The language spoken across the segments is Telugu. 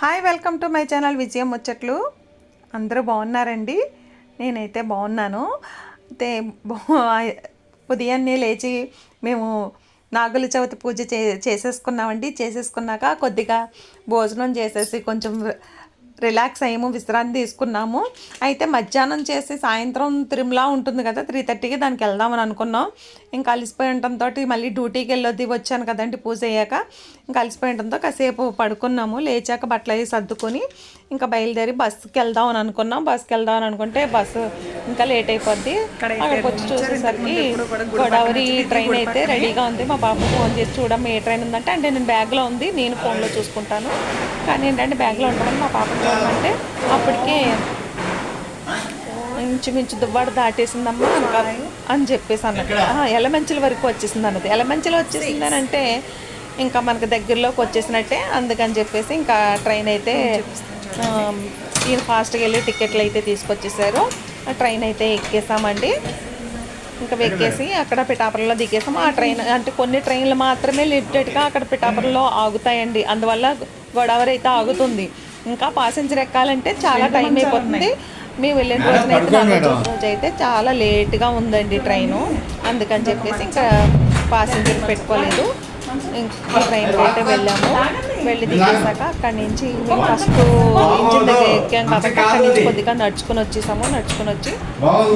Hi welcome to my channel విజయం ముచ్చట్లు. అందరూ బాగున్నారండి? నేనైతే బాగున్నాను. అయితే ఉదయాన్నే లేచి మేము నాగుల చవితి పూజ చే చేసేసుకున్నామండి. చేసేసుకున్నాక కొద్దిగా భోజనం చేసేసి కొంచెం రిలాక్స్ అయ్యాము విశ్రాంతి తీసుకున్నాము. అయితే మధ్యాహ్నం చేసి సాయంత్రం తిరుమల ఉంటుంది కదా త్రీ థర్టీకి దానికి వెళ్దామని అనుకున్నాం. ఇంకా అలసిపోయి ఉండటంతో మళ్ళీ డ్యూటీకి వెళ్ళొద్ది వచ్చాను కదండి పూజ అయ్యాక ఇంకా అలసిపోయి ఉండటంతో కాసేపు పడుకున్నాము. లేచాక బట్టలు అవి సర్దుకొని ఇంకా బయలుదేరి బస్సుకి వెళ్దాం అని అనుకున్నాం. బస్సుకి వెళ్దాం అని అనుకుంటే బస్సు ఇంకా లేట్ అయిపోద్ది. అక్కడికి వచ్చి చూసేసరికి గోదావరి ట్రైన్ అయితే రెడీగా ఉంది. మా బాబు ఫోన్ చేసి చూడమ్మ ఏ ట్రైన్ ఉందంటే అంటే నేను బ్యాగ్లో ఉంది. నేను ఫోన్లో చూసుకుంటాను. కానీ ఏంటంటే బ్యాగ్లో ఉంటామని మా పాప చూడమంటే అప్పటికే ఇంచుమించు దువ్వాడు దాటేసిందమ్మా ఇంకా అని చెప్పేసి అన్నది ఎలమంచిల వరకు వచ్చేసింది అన్నది. ఎలమంచిలో వచ్చేసింది అని అంటే ఇంకా మనకు దగ్గరలోకి వచ్చేసినట్టే అందుకని చెప్పేసి ఇంకా ట్రైన్ అయితే ఈయన ఫాస్ట్గా వెళ్ళి టికెట్లు అయితే తీసుకొచ్చేసారు. ఆ ట్రైన్ అయితే ఎక్కేసామండి. ఇంకా ఎక్కేసి అక్కడ పిఠాపురంలో దిగేసాము. ఆ ట్రైన్ అంటే కొన్ని ట్రైన్లు మాత్రమే లిమిటెడ్గా అక్కడ పిఠాపురంలో ఆగుతాయండి. అందువల్ల గోదావరి అయితే ఆగుతుంది. ఇంకా పాసెంజర్ ఎక్కాలంటే చాలా టైం అయిపోతుంది. మేము వెళ్ళిన రోజున రోజు అయితే చాలా లేట్గా ఉందండి ట్రైను. అందుకని చెప్పేసి ఇంకా పాసెంజర్ పెట్టుకోలేదు. ఇంకా ట్రైన్కి అయితే వెళ్ళాము. వెళ్ళి దిగేసాక అక్కడి నుంచి మేము ఫస్ట్ ఇంజిన్ దగ్గర ఎక్కాం కాబట్టి అక్కడి నుంచి కొద్దిగా నడుచుకుని వచ్చేసాము. నడుచుకుని వచ్చి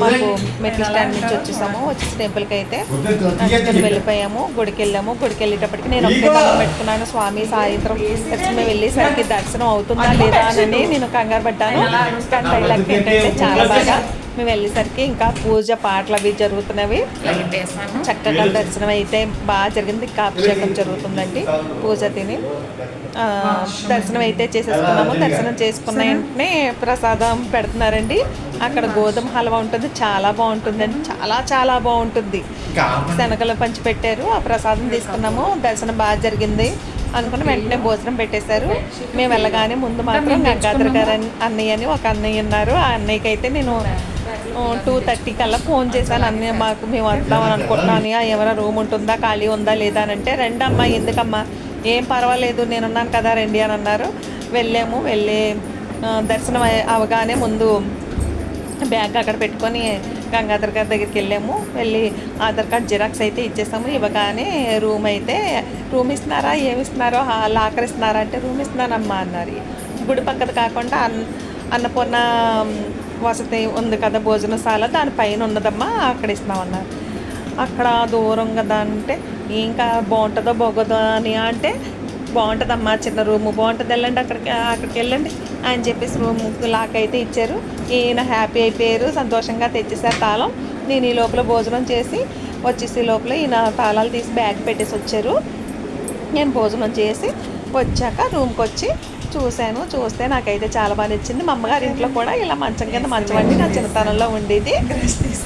మాకు మెట్ల స్టాండ్ నుంచి వచ్చేసాము. వచ్చేసి టెంపుల్కి అయితే నడుచుకుని వెళ్ళిపోయాము. గుడికి వెళ్ళాము. గుడికి వెళ్ళేటప్పటికి నేను ఒకటే దండం పెట్టుకున్నాను. స్వామి సాయంత్రం దర్శనం వెళ్ళేసరికి దర్శనం అవుతుందా లేదా అని నేను కంగారు పడ్డాను. కానీ లక్ ఏంటంటే చాలా బాగా మేము వెళ్ళేసరికి ఇంకా పూజ పాటలు అవి జరుగుతున్నవి. చక్కగా దర్శనం అయితే బాగా జరిగింది. ఇంకా అభిషేకం జరుగుతుందండి పూజ తిని. దర్శనం అయితే చేసేసుకున్నాము. దర్శనం చేసుకున్న వెంటనే ప్రసాదం పెడుతున్నారండి. అక్కడ గోధుమ హల్వా ఉంటుంది. చాలా బాగుంటుందండి. చాలా చాలా బాగుంటుంది. శనగలు పంచి పెట్టారు ఆ ప్రసాదం తీసుకున్నాము. దర్శనం బాగా జరిగింది. అనుకుని వెంటనే భోజనం పెట్టేశారు. మేము వెళ్ళగానే ముందు మాత్రం గంగాధర్ గారు అని- అన్నయ్య అని ఒక అన్నయ్య ఉన్నారు. ఆ అన్నయ్యకి అయితే నేను టూ థర్టీ కల్లా ఫోన్ చేశాను. అన్నీ మాకు మేము వద్దామని అనుకుంటున్నాను. ఎవరైనా రూమ్ ఉంటుందా? ఖాళీ ఉందా? లేదా? అని అంటే రండి అమ్మా ఎందుకమ్మా? ఏం పర్వాలేదు నేనున్నాను కదా రండి అని అన్నారు. వెళ్ళాము. వెళ్ళి దర్శనం అవగానే ముందు బ్యాగ్ అక్కడ పెట్టుకొని గంగాధర్ గారి దగ్గరికి వెళ్ళాము. వెళ్ళి ఆధార్ కార్డ్ జిరాక్స్ అయితే ఇచ్చేసాము. ఇవ్వగానే రూమ్ అయితే రూమ్ ఇస్తున్నారా? ఏమి ఇస్తున్నారో? లాకర్ ఇస్తున్నారా అంటే రూమ్ ఇస్తున్నానమ్మా అన్నారు. గుడి పక్కన కాకుండా అన్ అన్నపూర్ణ వసతి ఉంది కదా భోజనశాల దానిపైన ఉన్నదమ్మా అక్కడ ఇస్తున్నామన్నారు అక్కడ దూరం కదా అంటే ఇంకా బాగుంటుందో బాగోదో అని అంటే బాగుంటుందమ్మా చిన్న రూము బాగుంటుంది వెళ్ళండి అక్కడికి అక్కడికి వెళ్ళండి అని చెప్పేసి రూమ్ లాక్ అయితే ఇచ్చారు. ఈయన హ్యాపీ అయిపోయారు సంతోషంగా తెచ్చేసారు తాళం. నేను ఈ లోపల భోజనం చేసి వచ్చేసి లోపల ఈయన తాళాలు తీసి బ్యాగ్ పెట్టేసి వచ్చారు. నేను భోజనం చేసి వచ్చాక రూమ్కి వచ్చి చూశాను. చూస్తే నాకైతే చాలా బాగా నచ్చింది. మా అమ్మగారి ఇంట్లో కూడా ఇలా మంచం కింద మంచం అండి. నా చిన్నతనంలో ఉండేది.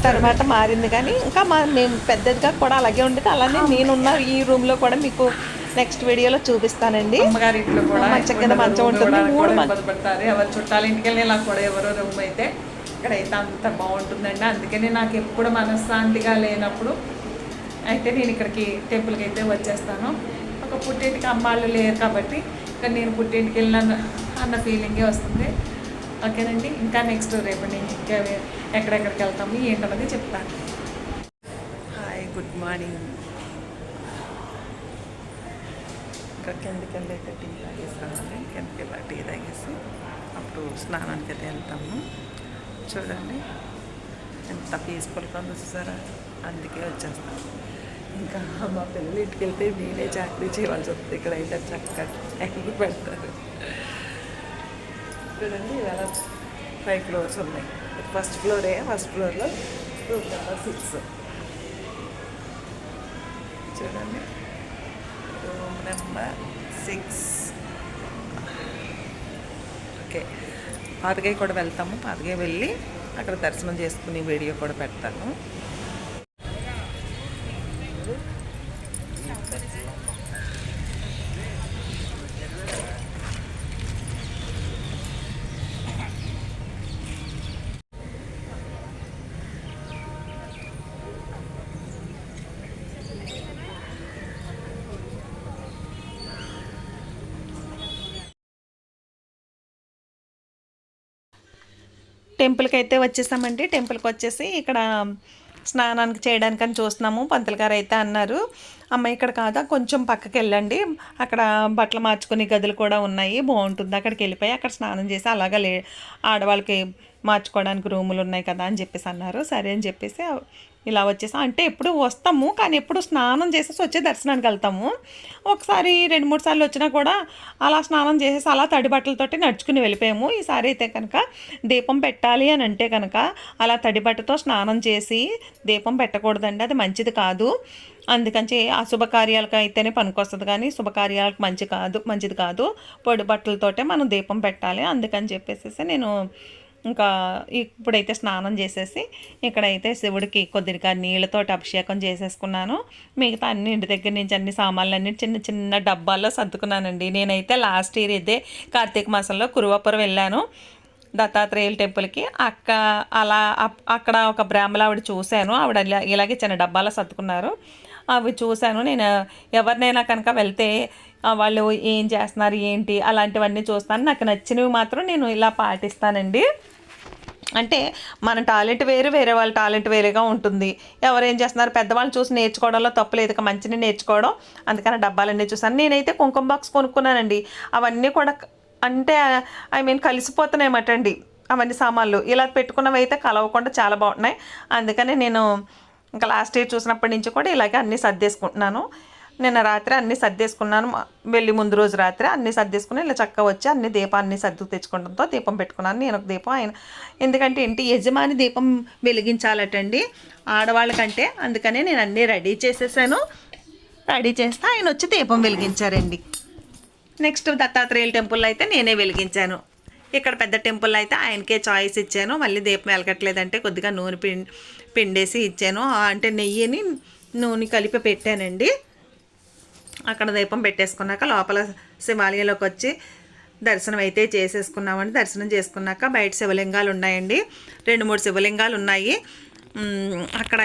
తర్వాత మారింది కానీ ఇంకా మా మేము పెద్దదిగా కూడా అలాగే ఉండేది. అలానే నేనున్న ఈ రూమ్లో కూడా మీకు నెక్స్ట్ వీడియోలో చూపిస్తానండి. మంచం కింద మంచం ఉంటుంది. మూడు ఎవరు చుట్టాల ఇంటికి వెళ్ళి ఇలా కూడా ఎవరో రూమ్ అయితే ఇక్కడైతే అంత బాగుంటుందండి. అందుకని నాకు ఎప్పుడు మనశ్శాంతిగా లేనప్పుడు అయితే నేను ఇక్కడికి టెంపుల్కి అయితే వచ్చేస్తాను. ఒక పుట్టింటికి అమ్మాళ్ళు లేరు కాబట్టి ఇక్కడ నేను పుట్టింటికి వెళ్ళాను అన్న ఫీలింగే వస్తుంది. ఓకేనండి ఇంకా నెక్స్ట్ రేపు నేను ఇంకా ఎక్కడెక్కడికి వెళ్తాము ఏంటన్నది చెప్తాను. హాయ్ గుడ్ మార్నింగ్ ఇంకా కిందకి వెళ్ళి అయితే టీ తాగేస్తామండి. కిందకి వెళ్ళి టీ తాగేసి అప్పుడు స్నానానికి అయితే వెళ్తాము. చూడండి ఎంత పీస్ఫుల్గా ఉందో చూసారా? అందుకే వచ్చేస్తాను. ఇంకా మా పిల్లలు ఇంటికి వెళ్తే నేనే చాకరీ చేయవలసి వస్తుంది. ఇక్కడ అయితే చక్కగా ట్యాంక్ పెడతారు చూడండి ఇవాళ ఫైవ్ ఫ్లోర్స్ ఉన్నాయి ఫస్ట్ ఫ్లోరే ఫస్ట్ ఫ్లోర్లో రూమ్ ఫ్లోర్ సిక్స్ చూడండి రూమ్ నెంబర్ సిక్స్ ఓకే పాతగాయ కూడా వెళ్తాము పాతగాయ వెళ్ళి అక్కడ దర్శనం చేసుకుని వీడియో కూడా పెడతాను. టెంపుల్కి అయితే వచ్చేసామండి. టెంపుల్కి వచ్చేసి ఇక్కడ స్నానానికి చేయడానికి అని చూస్తున్నాము. పంతులు గారు అయితే అన్నారు. అమ్మ ఇక్కడ కాదా? కొంచెం పక్కకి వెళ్ళండి. అక్కడ బట్టలు మార్చుకునే గదులు కూడా ఉన్నాయి. బాగుంటుంది. అక్కడికి వెళ్ళిపోయి అక్కడ స్నానం చేసి అలాగా లే ఆడవాళ్ళకి మార్చుకోవడానికి రూములు ఉన్నాయి కదా అని చెప్పేసి అన్నారు. సరే అని చెప్పేసి ఇలా వచ్చేసాం. అంటే ఎప్పుడు వస్తాము కానీ ఎప్పుడు స్నానం చేసేసి వచ్చే దర్శనానికి వెళ్తాము. ఒకసారి రెండు మూడు సార్లు వచ్చినా కూడా అలా స్నానం చేసేసి అలా తడి బట్టలతోటి నడుచుకుని వెళ్ళిపోయాము. ఈసారి అయితే కనుక దీపం పెట్టాలి అని అంటే కనుక అలా తడి బట్టతో స్నానం చేసి దీపం పెట్టకూడదండి అది మంచిది కాదు. అందుకని అశుభకార్యాలకు అయితేనే పనికొస్తుంది కానీ శుభకార్యాలకు మంచి కాదు మంచిది కాదు. పొడి బట్టలతోటే మనం దీపం పెట్టాలి. అందుకని చెప్పేసి నేను ఇంకా ఇప్పుడైతే స్నానం చేసేసి ఇక్కడైతే శివుడికి కొద్దిగా నీళ్ళతోటి అభిషేకం చేసేసుకున్నాను. మిగతా అన్ని ఇంటి దగ్గర నుంచి అన్ని సామాన్లు అన్ని చిన్న చిన్న డబ్బాల్లో సర్దుకున్నానండి. నేనైతే లాస్ట్ ఇయర్ ఇదే కార్తీక మాసంలో కురువాపురం వెళ్ళాను. దత్తాత్రేయుల టెంపుల్కి. అక్క అలా అక్కడ ఒక బ్రాహ్మణ ఆవిడ చూశాను. ఆవిడ ఇలాగే చిన్న డబ్బాలో సర్దుకున్నారు. అవి చూశాను. నేను ఎవరినైనా కనుక వెళ్తే వాళ్ళు ఏం చేస్తున్నారు ఏంటి అలాంటివన్నీ చూస్తాను. నాకు నచ్చినవి మాత్రం నేను ఇలా పాటిస్తానండి. అంటే మన టాలెంట్ వేరు వేరే వాళ్ళ టాలెంట్ వేరేగా ఉంటుంది. ఎవరు ఏం చేస్తున్నారు? పెద్దవాళ్ళు చూసి నేర్చుకోవడంలో తప్పులేదు ఇక మంచిని నేర్చుకోవడం అందుకని ఆ డబ్బాలన్నీ చూసాను నేనైతే కుంకుమ బాక్స్ కొనుక్కున్నానండి. అవన్నీ కూడా అంటే ఐ మీన్ కలిసిపోతున్నాయన్నమాట అండి. అవన్నీ సామాన్లు. ఇలా పెట్టుకున్నవి అయితే కలవకుండా చాలా బాగున్నాయి అందుకని నేను ఇంకా లాస్ట్ ఇయర్ చూసినప్పటి నుంచి కూడా ఇలాగే అన్నీ సర్దేసుకుంటున్నాను. నిన్న రాత్రి అన్నీ సర్దేసుకున్నాను. వెళ్ళి ముందు రోజు రాత్రి అన్నీ సర్దేసుకుని ఇలా చక్క వచ్చి అన్ని దీపాన్ని సర్దుకు తెచ్చుకోవడంతో దీపం పెట్టుకున్నాను. నేను ఒక దీపం ఆయన ఎందుకంటే ఇంటి యజమాని దీపం వెలిగించాలటండి ఆడవాళ్ళకంటే. అందుకనే నేను అన్నీ రెడీ చేసేసాను. రెడీ చేస్తే ఆయన వచ్చి దీపం వెలిగించారండి. నెక్స్ట్ దత్తాత్రేయుల టెంపుల్ అయితే నేనే వెలిగించాను. ఇక్కడ పెద్ద టెంపుల్ అయితే ఆయనకే చాయిస్ ఇచ్చాను. మళ్ళీ దీపం వెలగట్లేదంటే కొద్దిగా నూనె పిండి పిండేసి ఇచ్చాను. అంటే నెయ్యిని నూనె కలిపి పెట్టానండి. అక్కడ దీపం పెట్టేసుకున్నాక లోపల శివాలయంలోకి వచ్చి దర్శనం అయితే చేసేసుకున్నామండి. దర్శనం చేసుకున్నాక బయట శివలింగాలు ఉన్నాయండి. రెండు మూడు శివలింగాలు ఉన్నాయి. అక్కడ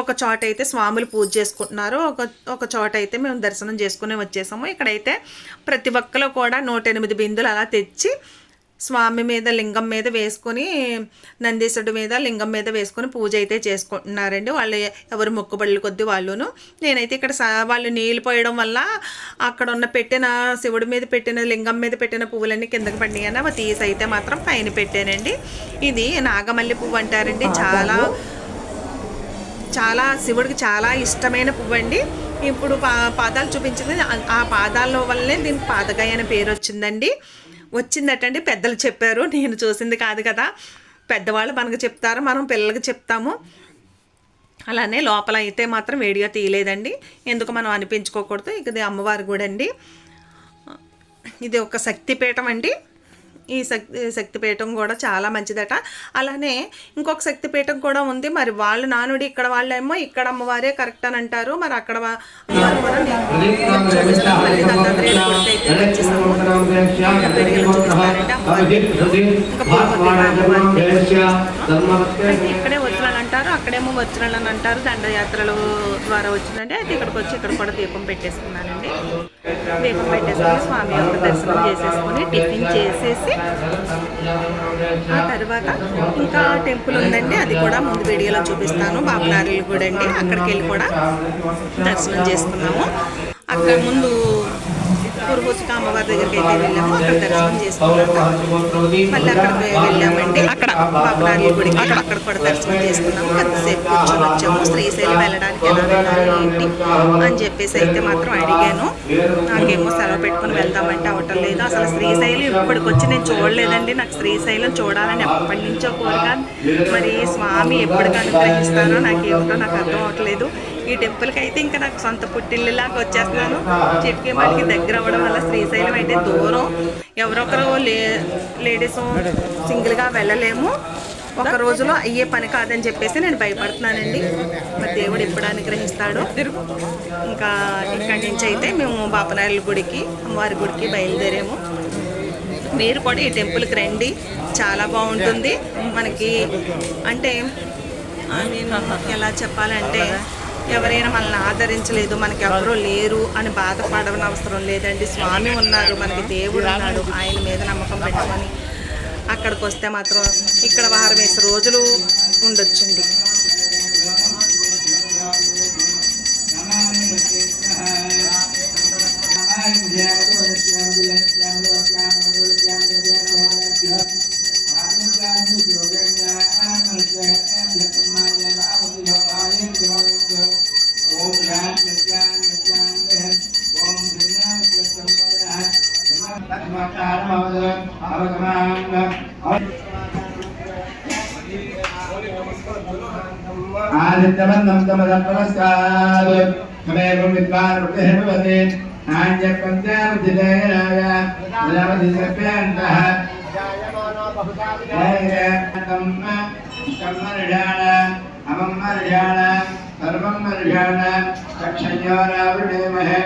ఒక చోట అయితే స్వాములు పూజ చేసుకుంటున్నారు ఒక ఒక చోట అయితే మేము దర్శనం చేసుకుని వచ్చేసాము. ఇక్కడైతే ప్రతి ఒక్కరు కూడా నూట ఎనిమిది బిందులు అలా తెచ్చి స్వామి మీద లింగం మీద వేసుకొని నందీశుడి మీద లింగం మీద వేసుకొని పూజ అయితే చేసుకుంటున్నారండి. వాళ్ళు ఎవరు మొక్కుబడులు కొద్ది వాళ్ళును. నేనైతే ఇక్కడ వాళ్ళు నీళ్ళు పోయడం వల్ల అక్కడ ఉన్న పెట్టిన శివుడి మీద పెట్టిన లింగం మీద పెట్టిన పువ్వులన్నీ కిందకి పడినాయని అవి తీసి అయితే మాత్రం పైన పెట్టానండి. ఇది నాగమల్లి పువ్వు అంటారండి. చాలా చాలా శివుడికి చాలా ఇష్టమైన పువ్వు అండి ఇప్పుడు పా పాదాలు చూపించింది. ఆ- పాదాల వల్లే దీనికి పాదగాయ అనే పేరు వచ్చిందండి. వచ్చిందటండి పెద్దలు చెప్పారు. నేను చూసింది కాదు కదా. పెద్దవాళ్ళు మనకు చెప్తారు. మనం పిల్లలకి చెప్తాము. అలానే లోపల అయితే మాత్రం వీడియో తీయలేదండి. ఎందుకు మనం అనిపించుకోకూడదు? ఇక ఇది అమ్మవారి గుడి అండి ఇది ఒక శక్తిపీఠం అండి. ఈ శక్తి శక్తిపీఠం కూడా చాలా మంచిదట. అలానే ఇంకొక శక్తిపీఠం కూడా ఉంది. మరి వాళ్ళు నానుడి ఇక్కడ వాళ్ళేమో ఇక్కడ అమ్మవారే కరెక్ట్ అని అంటారు. మరి అక్కడ ఇక్కడే అంటారు అక్కడేమో వచ్చినాలు అని అంటారు దండయాత్రల ద్వారా వచ్చిందంటే అయితే ఇక్కడికి వచ్చి ఇక్కడ కూడా దీపం పెట్టేసుకున్నానండి. దీపం పెట్టేసుకుని స్వామి యొక్క దర్శనం చేసేసుకుని టిఫిన్ చేసేసి ఆ తర్వాత ఇంకా టెంపుల్ ఉందండి. అది కూడా ముందు వీడియోలో చూపిస్తాను. బాబునారులు కూడా అండి. అక్కడికి వెళ్ళి కూడా దర్శనం చేసుకున్నాము. అక్కడ ముందు పురుహుసుక అమ్మవారి దగ్గరికి అయితే వెళ్ళాము. అక్కడ దర్శనం చేసుకున్నాక మళ్ళీ అక్కడికి వెళ్ళామండి అక్కడ బాబునారుల గుడికి అక్కడ. కూడా దర్శనం చేసుకున్నాము. కొద్దిసేపు కూర్చొని వచ్చాము. శ్రీశైలం వెళ్ళడానికి ఎలా వెళ్ళాలి ఏంటి అని చెప్పేసి అయితే మాత్రం అడిగాను. నాకేమో సెలవు పెట్టుకుని వెళ్దామంటే అవటం లేదు. అసలు శ్రీశైలం ఇప్పటికి వచ్చి నేను చూడలేదండి. నాకు శ్రీశైలం చూడాలని ఎప్పటి నుంచో కోరిక. మరి స్వామి ఎప్పటికి అనుగ్రహిస్తారో నాకు ఏమిటో నాకు అర్థం అవట్లేదు. ఈ టెంపుల్కి అయితే ఇంకా నాకు సొంత పుట్టిల్లులాగా వచ్చేస్తున్నాను. చెప్పి మనకి దగ్గర అవ్వడం వల్ల శ్రీశైలం అయితే దూరం. ఎవరొకరు లే లేడీస్ సింగిల్గా వెళ్ళలేము. ఒక రోజులో అయ్యే పని కాదని చెప్పేసి నేను భయపడుతున్నానండి. మరి దేవుడు ఎప్పుడు అనుగ్రహిస్తాడో. ఇంకా ఇక్కడి నుంచి అయితే మేము బాపనాయుల గుడికి అమ్మవారి గుడికి బయలుదేరాము. మీరు కూడా ఈ టెంపుల్కి రండి. చాలా బాగుంటుంది. మనకి అంటే నేను ఎలా చెప్పాలంటే ఎవరైనా మనల్ని ఆదరించలేదు మనకి ఎవరూ లేరు అని బాధపడవని అవసరం లేదండి. స్వామి ఉన్నారు మనకి దేవుడు ఉన్నాడు ఆయన మీద నమ్మకం పెట్టుకొని అక్కడికి వస్తే మాత్రం ఇక్కడ వారం వేసి రోజులు ఉండొచ్చండి. ఆదిత్యవంతం తమదపరస్కాద్ తమేవం విద్వాన్ వృద్ధే భవతి ఆంజపంచామధిదేయాయ ప్రజాపతి సర్పేంద్రః కమ్మర్యాణ అమమ్మర్యాణ సర్వమ్మర్యాణ చక్షయోరావృణేమహే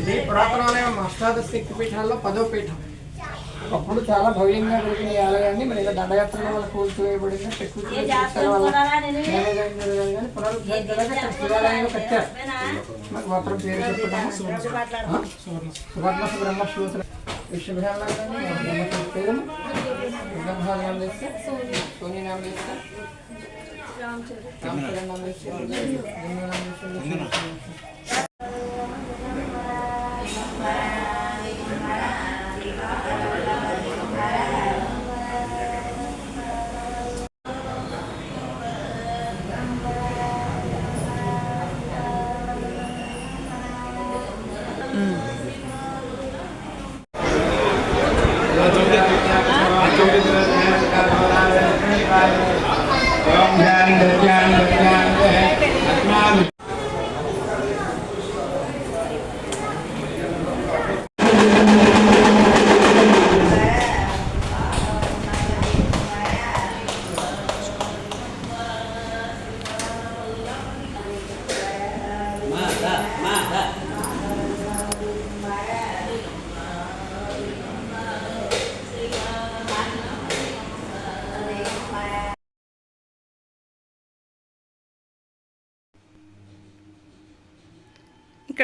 ఇది పురాతనమైన అష్టాదశ శక్తి పీఠాల్లో పదో పీఠం. అప్పుడు చాలా భవ్యంగా జరిగిన ఈ ఇట్లా దండగట్టిన వాళ్ళు కూల్చివేయబడిన చెట్లు పునరుద్ధరించడానికి పెట్టారు మాకు మాత్రం పేరు చెప్పడము సువర్ణ సుబ్రహ్మ శివసుల విశ్వభ్రహ్మ పేరు బ్రహ్మభాగం నామ చేస్తే సోని నామ చేస్తే రామచంద్ర రామచంద్ర నామ చేస్తే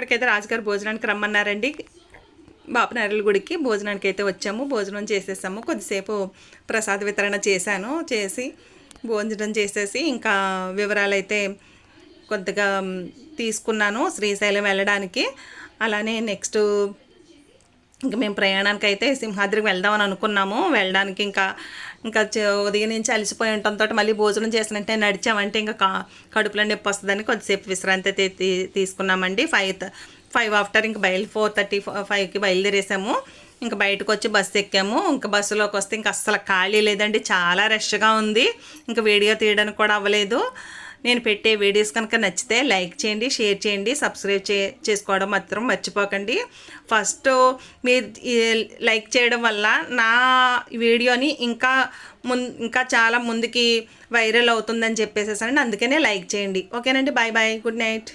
ఇక్కడికైతే రాజుగారు భోజనానికి రమ్మన్నారండి. బాపనారుల గుడికి భోజనానికి అయితే వచ్చాము. భోజనం చేసేసాము. కొద్దిసేపు ప్రసాద వితరణ చేశాను. చేసి భోజనం చేసేసి ఇంకా వివరాలు అయితే కొద్దిగా తీసుకున్నాను శ్రీశైలం వెళ్ళడానికి. అలానే నెక్స్ట్ ఇంకా మేము ప్రయాణానికి అయితే సింహాద్రికి వెళ్దామని అనుకున్నాము. వెళ్ళడానికి ఇంకా ఇంకా ఉదయం నుంచి అలసిపోయి ఉండటంతో మళ్ళీ భోజనం చేసినట్టే నడిచామంటే ఇంకా కా కడుపులో నొప్పి వస్తుందని కొద్దిసేపు విశ్రాంతి అయితే తీ- తీసుకున్నామండి. ఫైవ్ త- ఫైవ్ ఆఫ్టర్ ఇంకా బయలు ఫోర్ థర్టీ ఫైవ్కి బయలుదేరేసాము. ఇంకా బయటకు వచ్చి బస్సు ఎక్కాము. ఇంకా బస్సులోకి వస్తే ఇంకా అస్సలు ఖాళీ లేదండి. చాలా రష్గా ఉంది. ఇంకా వీడియో తీయడానికి కూడా అవ్వలేదు. నేను పెట్టే వీడియోస్ కనుక నచ్చితే లైక్ చేయండి షేర్ చేయండి సబ్స్క్రైబ్ చే చేసుకోవడం మాత్రం మర్చిపోకండి. ఫస్ట్ మీరు లైక్ చేయడం వల్ల నా వీడియోని ఇంకా ముం ఇంకా చాలా ముందుకి వైరల్ అవుతుందని చెప్పేసేసండి అందుకనే లైక్ చేయండి. ఓకేనండి బాయ్ బాయ్ గుడ్ నైట్.